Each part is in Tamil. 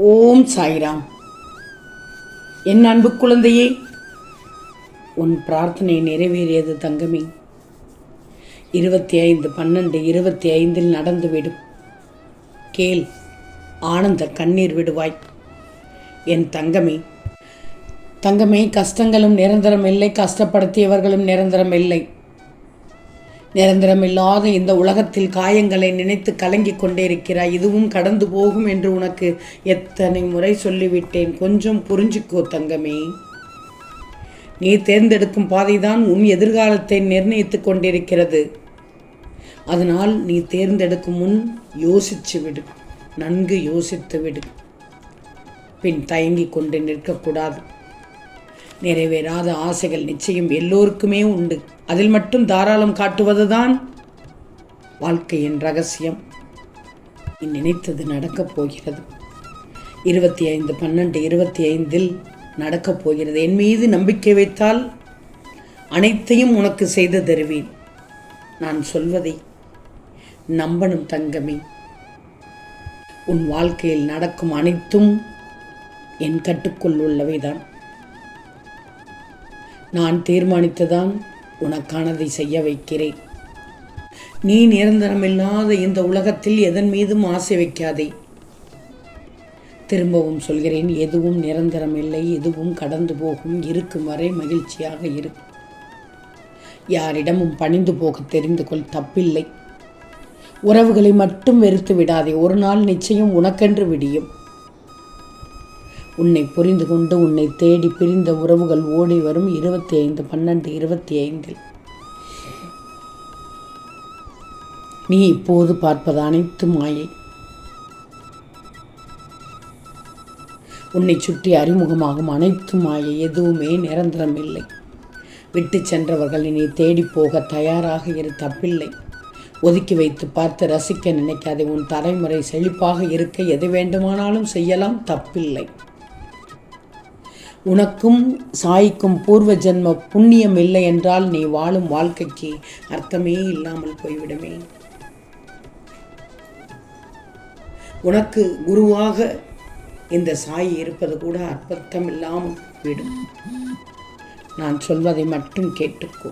ஓம் சாய்ராம். என் அன்பு குழந்தையே உன் பிரார்த்தனை நிறைவேறியது தங்கமே. இருபத்தி ஐந்து பன்னெண்டு இருபத்தி ஐந்தில் நடந்துவிடும். கேள் ஆனந்த கண்ணீர் விடுவாய். என் தங்கமே தங்கமே கஷ்டங்களும் நிரந்தரம் இல்லை கஷ்டப்படுத்தியவர்களும் நிரந்தரம் இல்லை. நிரந்தரமில்லாத இந்த உலகத்தில் காயங்களை நினைத்து கலங்கிக் கொண்டே இருக்கிறாய் இதுவும் கடந்து போகும் என்று உனக்கு எத்தனை முறை சொல்லிவிட்டேன். கொஞ்சம் புரிஞ்சுக்கோ தங்கமே. நீ தேர்ந்தெடுக்கும் பாதைதான் உன் எதிர்காலத்தை நிர்ணயித்துக் கொண்டிருக்கிறது. அதனால் நீ தேர்ந்தெடுக்கும் முன் யோசிச்சு விடு. நன்கு யோசித்து விடு. பின் தயங்கிக் கொண்டு நிற்கக்கூடாது. நிறைவேறாத ஆசைகள் நிச்சயம் எல்லோருக்குமே உண்டு. அதில் மட்டும் தாராளம் காட்டுவதுதான் வாழ்க்கையின் ரகசியம். நினைத்தது நடக்கப் போகிறது. இருபத்தி ஐந்து பன்னெண்டு இருபத்தி ஐந்தில் நடக்கப் போகிறது. என் மீது நம்பிக்கை வைத்தால் அனைத்தையும் உனக்கு செய்து தருவேன். நான் சொல்வதை நம்பணும் தங்கமே. உன் வாழ்க்கையில் நடக்கும் அனைத்தும் என் கட்டுக்குள் உள்ளவைதான். நான் தீர்மானித்துதான் உனக்கானதை செய்ய வைக்கிறேன். நீ நிரந்தரமில்லாத இந்த உலகத்தில் எதன் மீதும் ஆசை வைக்காதே. திரும்பவும் சொல்கிறேன் எதுவும் நிரந்தரம் இல்லை எதுவும் கடந்து போகும் இருக்கும் வரை மகிழ்ச்சியாக இரு. யாரிடமும் பணிந்து போக தெரிந்து கொள் தப்பில்லை. உறவுகளை மட்டும் வெறுத்து விடாதே ஒரு நாள் நிச்சயம் உனக்கென்று விடியும். உன்னை புரிந்து கொண்டு உன்னை தேடி பிரிந்த உறவுகள் ஓடி வரும் இருபத்தி ஐந்து பன்னெண்டு இருபத்தி ஐந்தில் நீ இப்போது பார்ப்பது அனைத்து மாயை. உன்னை சுற்றி அறிமுகமாகும் அனைத்து மாயை. எதுவுமே நிரந்தரம் இல்லை. விட்டு சென்றவர்கள் இனி தேடி போக தயாராக இரு தப்பில்லை. ஒதுக்கி வைத்து பார்த்து ரசிக்க நினைக்காதே. உன் தலைமுறை செழிப்பாக இருக்க எது வேண்டுமானாலும் செய்யலாம் தப்பில்லை. உனக்கும் சாய்க்கும் பூர்வ ஜென்ம புண்ணியம் இல்லை என்றால் நீ வாழும் வாழ்க்கைக்கு அர்த்தமே இல்லாமல் போய்விடுமே. உனக்கு குருவாக இந்த சாய் இருப்பது கூட அர்த்தம் இல்லாமல் விடும் நான் சொல்வதை மட்டும் கேட்டுக்கோ.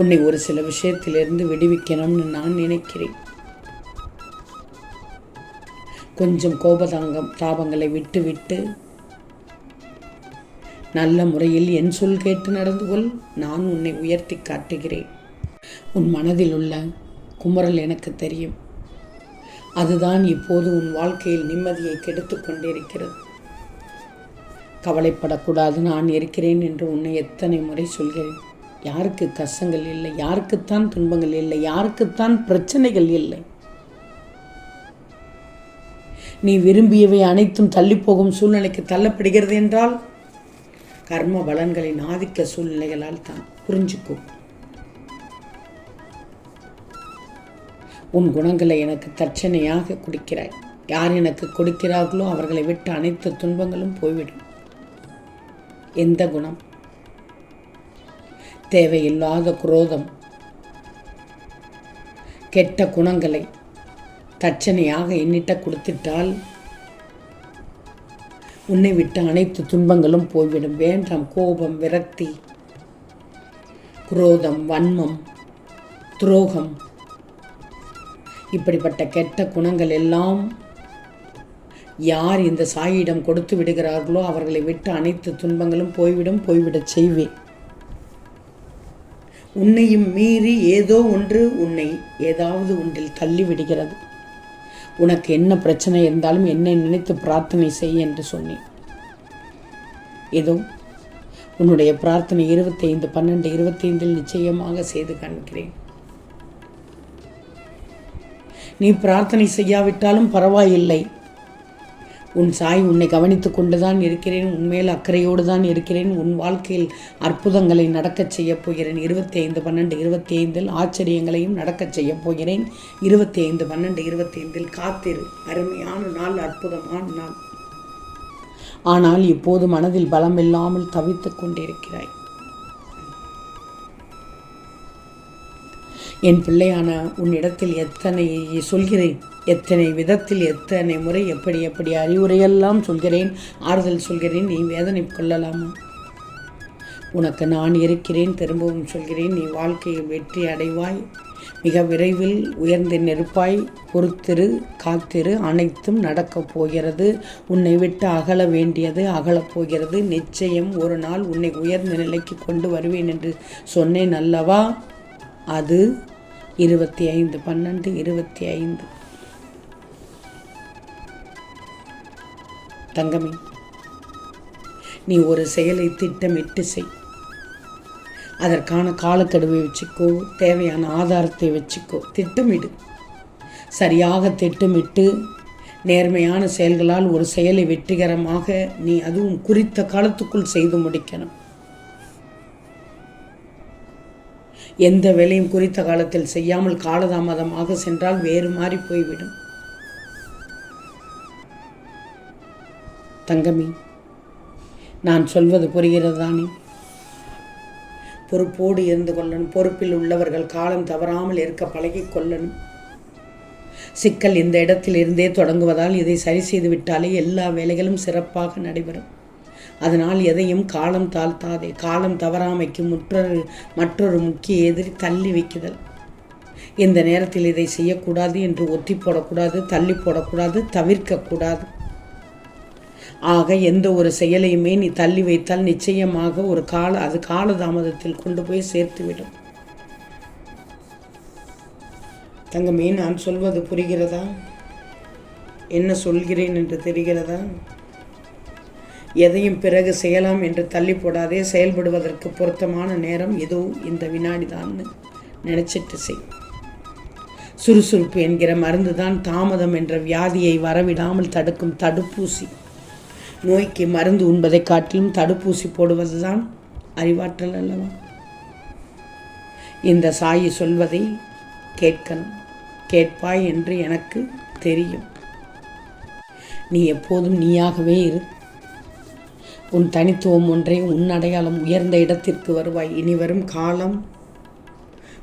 உன்னை ஒரு சில விஷயத்திலிருந்து விடுவிக்கணும்னு நான் நினைக்கிறேன். கொஞ்சம் கோபதாங்கம் தாபங்களை விட்டு விட்டு நல்ல முறையில் என் சொல் கேட்டு நடந்து கொள். நான் உன்னை உயர்த்தி காட்டுகிறேன். உன் மனதில் உள்ள குமரல் எனக்கு தெரியும். அதுதான் இப்போது உன் வாழ்க்கையில் நிம்மதியை கெடுத்து கொண்டிருக்கிறது. கவலைப்படக்கூடாது நான் இருக்கிறேன் என்று உன்னை எத்தனை முறை சொல்கிறேன். யாருக்கு கஷ்டங்கள் இல்லை யாருக்குத்தான் துன்பங்கள் இல்லை யாருக்குத்தான் பிரச்சனைகள் இல்லை. நீ விரும்பியவை அனைத்தும் தள்ளிப்போகும் சூழ்நிலைக்கு தள்ளப்படுகிறது என்றால் கர்ம பலன்களின் ஆதிக்க சூழ்நிலைகளால் தான். புரிஞ்சுக்கும் உன் குணங்களை எனக்கு தட்சணையாக கொடுக்கிறாய். யார் எனக்கு கொடுக்கிறார்களோ அவர்களை விட்டு அனைத்து துன்பங்களும் போய்விடும். எந்த குணம்? தேவையில்லாத குரோதம். கெட்ட குணங்களை தட்சணையாக என்னிட்ட கொடுத்துட்டால் உன்னை விட்டு அனைத்து துன்பங்களும் போய்விடும். வேண்டாம் கோபம் விரக்தி குரோதம் வன்மம் துரோகம் இப்படிப்பட்ட கெட்ட குணங்கள் எல்லாம் யார் இந்த சாயிடம் கொடுத்து விடுகிறார்களோ அவர்களை விட்டு அனைத்து துன்பங்களும் போய்விடும் போய்விடச் செய்வேன். உன்னையும் மீறி ஏதோ ஒன்று உன்னை ஏதாவது ஒன்றில் தள்ளிவிடுகிறது. உனக்கு என்ன பிரச்சனை இருந்தாலும் என்னை நினைத்து பிரார்த்தனை செய் என்று சொன்னேன். ஏதோ உன்னுடைய பிரார்த்தனை இருபத்தைந்து பன்னெண்டு இருபத்தைந்தில் நிச்சயமாக செய்து காண்கிறேன். நீ பிரார்த்தனை செய்யாவிட்டாலும் பரவாயில்லை. உன் சாய் உன்னை கவனித்துக்கொண்டு தான் இருக்கிறேன் உன்மேல் அக்கறையோடு தான் இருக்கிறேன் உன் வாழ்க்கையில் அற்புதங்களை நடக்கச் செய்யப் போகிறேன். இருபத்தி ஐந்து பன்னெண்டு இருபத்தி ஐந்தில் ஆச்சரியங்களையும் நடக்கச் செய்யப் போகிறேன். இருபத்தி ஐந்து பன்னெண்டு இருபத்தி ஐந்தில் காத்திரு. அருமையான நாள் அற்புதமான நாள். ஆனால் இப்போது மனதில் பலம் இல்லாமல் தவித்துக் கொண்டிருக்கிறாய். என் பிள்ளையான உன்னிடத்தில் எத்தனை சொல்கிறேன்? எத்தனை விதத்தில் எத்தனை முறை எப்படி எப்படி அறிவுரையெல்லாம் சொல்கிறேன் ஆறுதல் சொல்கிறேன் நீ வேதனை கொள்ளலாமா? உனக்கு நான் இருக்கிறேன் திரும்பவும் சொல்கிறேன் நீ வாழ்க்கையில் வெற்றி அடைவாய். மிக விரைவில் உயர்ந்து நெருப்பாய் பொறுத்திரு காத்திரு அனைத்தும் நடக்கப் போகிறது. உன்னை விட்டு அகல வேண்டியது அகலப் போகிறது. நிச்சயம் ஒரு நாள் உன்னை உயர்ந்த நிலைக்கு கொண்டு வருவேன் என்று சொன்னேன் அல்லவா? அது இருபத்தி ஐந்து பன்னெண்டு இருபத்தி ஐந்து. தங்கமே நீ ஒரு செயலை திட்டமிட்டு செய். அதற்கான காலக்கெடுவை வச்சுக்கோ தேவையான ஆதாரத்தை வச்சுக்கோ. திட்டமிடு. சரியாக திட்டமிட்டு நேர்மையான செயல்களால் ஒரு செயலை வெற்றிகரமாக நீ அதுவும் குறித்த காலத்துக்குள் செய்து முடிக்கணும். எந்த வேலையும் குறித்த காலத்தில் செய்யாமல் காலதாமதமாக சென்றால் வேறு மாறி போய்விடும். தங்கமி நான் சொல்வது புரிகிறது தானே? பொறுப்போடு இருந்து கொள்ளணும். பொறுப்பில் உள்ளவர்கள் காலம் தவறாமல் இருக்க பழகிக் கொள்ளணும். சிக்கல் இந்த இடத்தில் இருந்தே தொடங்குவதால் இதை சரி செய்து விட்டாலே எல்லா வேலைகளும் சிறப்பாக நடைபெறும். அதனால் எதையும் காலம் தாழ்த்தாதே. காலம் தவறாமைக்கு முற்றொரு மற்றொரு முக்கிய எதிரி தள்ளி வைக்குதல். இந்த நேரத்தில் இதை செய்யக்கூடாது என்று ஒத்தி போடக்கூடாது தள்ளி போடக்கூடாது தவிர்க்கக்கூடாது. ஆக எந்த ஒரு செயலையுமே நீ தள்ளி வைத்தால் நிச்சயமாக ஒரு கால அது காலதாமதத்தில் கொண்டு போய் சேர்த்துவிடும். தங்கமே நான் சொல்வது புரிகிறதா? என்ன சொல்கிறேன் என்று தெரிகிறதா? எதையும் பிறகு செய்யலாம் என்று தள்ளி போடாதே செயல்படுவதற்கு பொருத்தமான நேரம் ஏதோ இந்த வினாடி தான் நினச்சிட்டு செய். சுறுசுறுப்பு என்கிற மருந்து தான் தாமதம் என்ற வியாதியை வரவிடாமல் தடுக்கும் தடுப்பூசி. நோய்க்கு மருந்து உண்பதை காட்டிலும் தடுப்பூசி போடுவதுதான் அறிவாற்றல் அல்லவா? இந்த சாயி சொல்வதை கேட்கணும். கேட்பாய் என்று எனக்கு தெரியும். நீ எப்போதும் நீயாகவே இரு. உன் தனித்துவம் ஒன்றை உன் அடையாளம் உயர்ந்த இடத்திற்கு வருவாய். இனி வரும் காலம்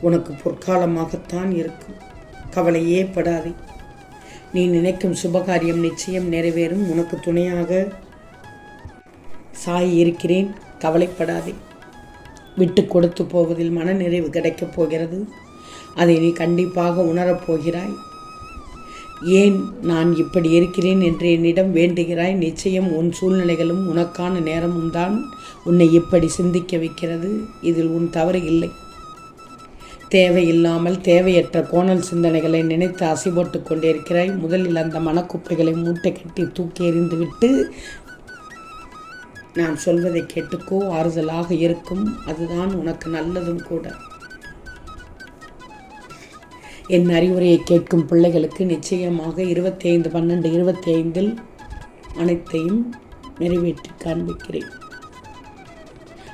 உனக்கு பொற்காலமாகத்தான் இருக்கும். கவலையே படாதே. நீ நினைக்கும் சுபகாரியம் நிச்சயம் நிறைவேறும். உனக்கு துணையாக சாய் இருக்கிறேன். கவலைப்படாதே. விட்டு கொடுத்து போவதில் மனநிறைவு கிடைக்கப் போகிறது. அதை நீ கண்டிப்பாக உணரப் போகிறாய். ஏன் நான் இப்படி இருக்கிறேன் என்று என்னிடம் வேண்டுகிறாய்? நிச்சயம் உன் சூழ்நிலைகளும் உனக்கான நேரமும் தான் உன்னை இப்படி சிந்திக்க வைக்கிறது. இதில் உன் தவறு இல்லை. தேவையில்லாமல் தேவையற்ற கோணல் சிந்தனைகளை நினைத்து அசைபோட்டு கொண்டிருக்கிறாய் முதலில் அந்த மனக்குப்பைகளை மூட்டை கட்டி தூக்கி எறிந்துவிட்டு நான் சொல்வதை கேட்டுக்கோ ஆறுதலாக இருக்கும். அதுதான் உனக்கு நல்லதும் கூட. என் அறிவுரையை கேட்கும் பிள்ளைகளுக்கு நிச்சயமாக இருபத்தி ஐந்து பன்னெண்டு இருபத்தி ஐந்தில் அனைத்தையும் நிறைவேற்றி காண்பிக்கிறேன்.